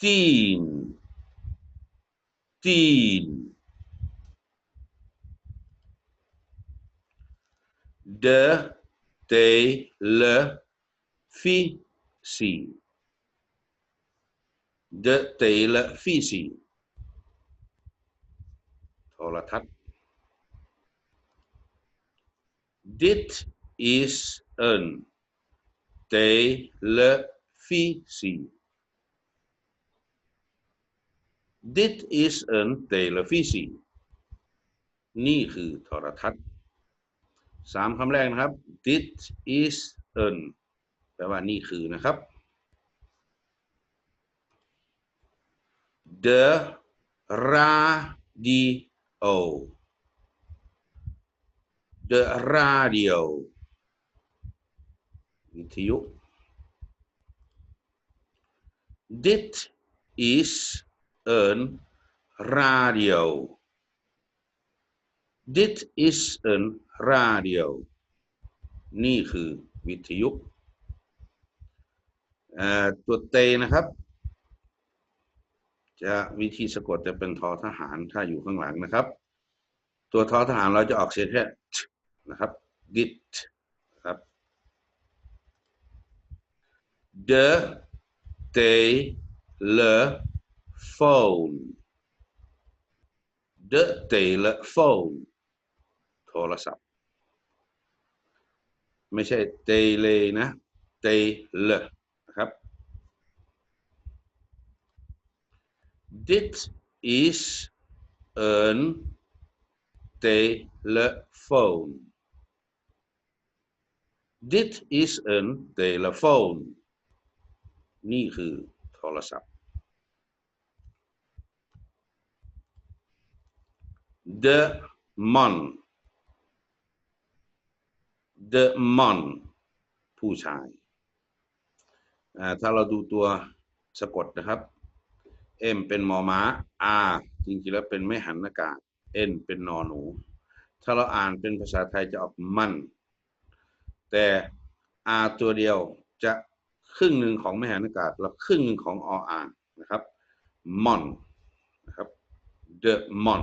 tin tin de televisie de televisie Thô là thách. Dit is een televisie Dit is een televisie. นี่คือโทรทัศน์สามคำแรกนะครับ This is an แปลว่านี่คือนะครับ The radio The radio วิทยุ Dit is een radio Dit is een radio นี่คือวิทยุตัวเตนะครับ จะวิธีสะกดจะเป็นทอทหารถ้าอยู่ข้างหลังนะครับ ตัวทอทหารเราจะออกเสียงแค่นะครับ dit ครับ de telefoon de telefoon โทรศัพท์ ไม่ใช่เตเลนะ เตเลนะครับ Dit is een telefoon. Dit is een telefoon. นี่คือโทรศัพท์ The man The man ผู้ชายอ่ถ้าเราดูตัวสะกดนะครับ M เป็นมอม้า R จริงๆแล้วเป็นไม่หันอากาศ N เป็นนอหนู ถ้าเราอ่านเป็นภาษาไทยจะออกมันแต่ R ตัวเดียวจะครึ่งหนึ่งของไม่หันอากาศแล้วครึ่งหนึ่งของออ่านนะครับ mon นะครับ the mon